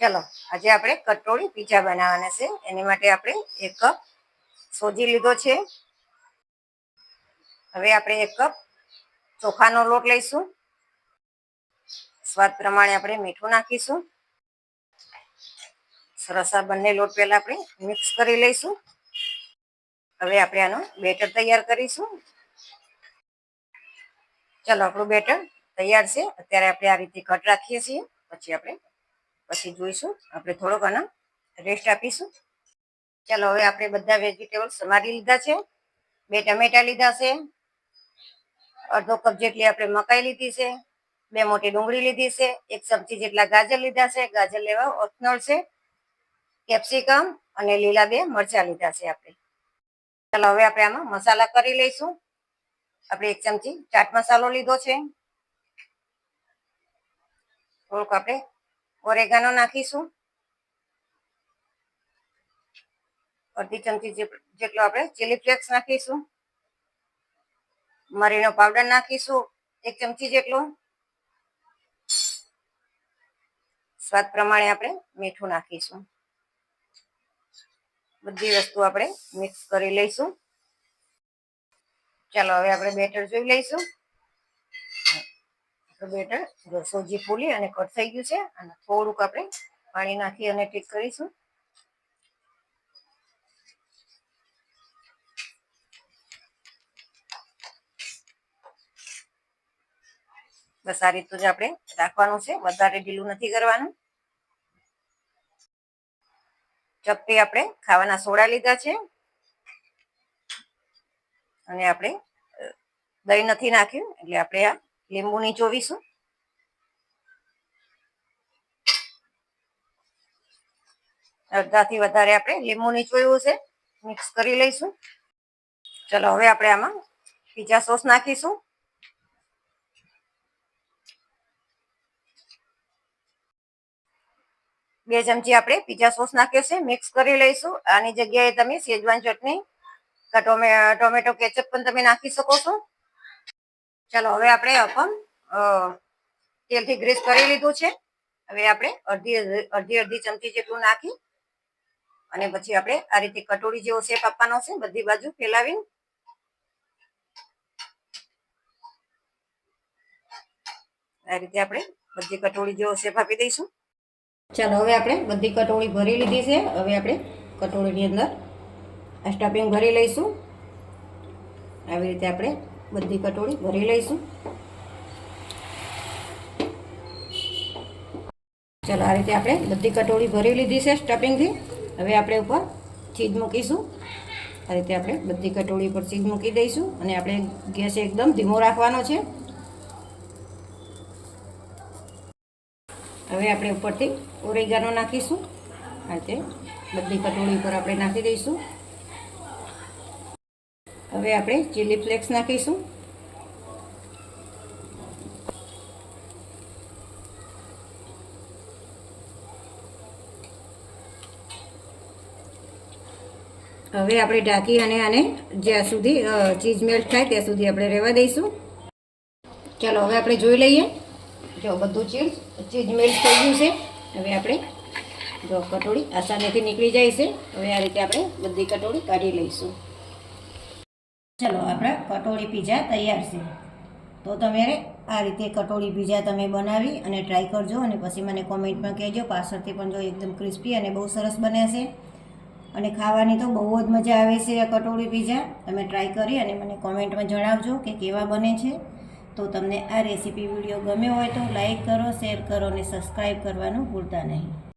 ચલો, આજે આપણે કટોળી પીઝા બનાવવાના છે. એની માટે આપણે એક કપ સોજી લીધો છે. હવે આપણે એક કપ ચોખાનો લોટ લઈશું. સ્વાદ પ્રમાણે આપણે મીઠું નાખીશું. સરસ આ બંને લોટ પહેલા આપણે મિક્સ કરી લઈશું. હવે આપણે આનો બેટર તૈયાર કરીશું. ચલો, આપણું બેટર તૈયાર છે. અત્યારે આપણે આ રીતે કટ રાખીએ છીએ. પછી આપણે પછી જોઈશું. આપણે થોડોક આનો રેસ્ટ આપીશું. ચાલો, હવે આપણે બધા વેજીટેબલ સમારી લીધા છે. બે ટમેટા લીધા છે. અડધો કપ જેટલી આપણે મકાઈ લીધી છે. બે મોટી ડુંગળી લીધી છે. એક ચમચી જેટલા ગાજર લીધા છે. ગાજર લેવા ઓથનળ છે. કેપ્સિકમ અને લીલા બે મરચા લીધા છે આપણે. ચાલો, હવે આપણે આમાં મસાલા કરી લઈશું. આપણે એક ચમચી ચાટ મસાલો લીધો છે. થોડુંક આપણે ઓરેગાનો નાખીશું. અડધી ચમચી જેટલો આપણે ચીલી ફ્લેક્સ નાખીશું. મરીનો પાવડર નાખીશું, એક ચમચી જેટલો. સ્વાદ પ્રમાણે આપણે મીઠું નાખીશું. બધી વસ્તુ આપણે મિક્સ કરી લઈશું. ચાલો, હવે આપણે બેટર જોઈ લઈશું. બેટર જો સોજી ફૂલી અને કટ થઈ ગયું છે, અને થોડુંક આપણે પાણી નાખી અને ટીક કરીશું. બસ આ રીતનું જ આપણે રાખવાનું છે. વધારે ઢીલું નથી કરવાનું. ચપટી આપણે ખાવાના સોડા લીધા છે. અને આપણે દહીં નથી નાખ્યું, એટલે આપણે આ લીંબુ નીચોવીશું અડધાથી વધારે આપણે લીંબુ નીચોવ્યું છે. મિક્સ કરી લઈશું. ચલો, હવે આપણે આમાં બીજા સોસ નાખીશું. બે ચમચી આપણે પીઝા સોસ નાખ્યો છે, મિક્સ કરી લઈશું. આની જગ્યાએ તમે શેજવાન ચટણી ટોમેટો કેચઅપ પણ તમે નાખી શકો છો. ચાલો, હવે આપણે અપમ તેલથી ગ્રીસ કરી લીધું છે. હવે આપણે અડધી અડધી અડધી ચમચી જેટલું નાખી અને પછી આપણે આ રીતે કટોરી જેવો શેપ આપવાનો છે, બધી બાજુ ફેલાવીને. આ રીતે આપણે બધી કટોરી જેવો શેપ આપી દઈશું. ચાલો, હવે આપણે બધી કટોરી ભરી લીધી છે. હવે આપણે કટોરીની અંદર સ્ટફિંગ ભરી લઈશું. આવી રીતે આપણે બધી કટોળી ભરી લઈશું. ચાલો, આ રીતે આપણે બધી કટોળી ભરી લીધી છે સ્ટફિંગથી. હવે આપણે ઉપર ચીજ મૂકીશું. આ રીતે આપણે બધી કટોળી પર ચીજ મૂકી દઈશું અને આપણે ગેસ એકદમ ધીમો રાખવાનો છે. હવે આપણે ઉપરથી ઓરેગાનો નાખીશું. આ રીતે બધી કટોળી ઉપર આપણે નાખી દઈશું. હવે આપણે ચીલી ફ્લેક્સ નાખીશું. હવે આપણે ઢાંકી અને આને જ્યાં સુધી ચીઝ મેલ્ટ થાય ત્યાં સુધી આપણે રહેવા દઈશું. ચાલો, હવે આપણે જોઈ લઈએ. જો બધું ચીઝ ચીઝ મેલ્ટ થઈ ગયું છે. હવે આપણે, જો કટોળી આસાનીથી નીકળી જાય છે. હવે આ રીતે આપણે બધી કટોળી કાઢી લઈશું. ચલો, આપણા કટોળી પીઝા તૈયાર છે. તો તમે આ રીતે કટોળી પીઝા તમે બનાવી અને ટ્રાય કરજો અને પછી મને કોમેન્ટમાં કહેજો, પાછળથી પણ જો એકદમ ક્રિસ્પી અને બહુ સરસ બને છે. અને ખાવાની તો બહુ જ મજા આવે છે આ કટોળી પીઝા. તમે ટ્રાય કરી અને મને કોમેન્ટમાં જણાવજો કે કેવા બને છે. તો તમને આ રેસીપી વીડિયો ગમ્યો હોય તો લાઇક કરો શેર કરો અને સબસ્ક્રાઈબ કરવાનું ભૂલતા નહીં.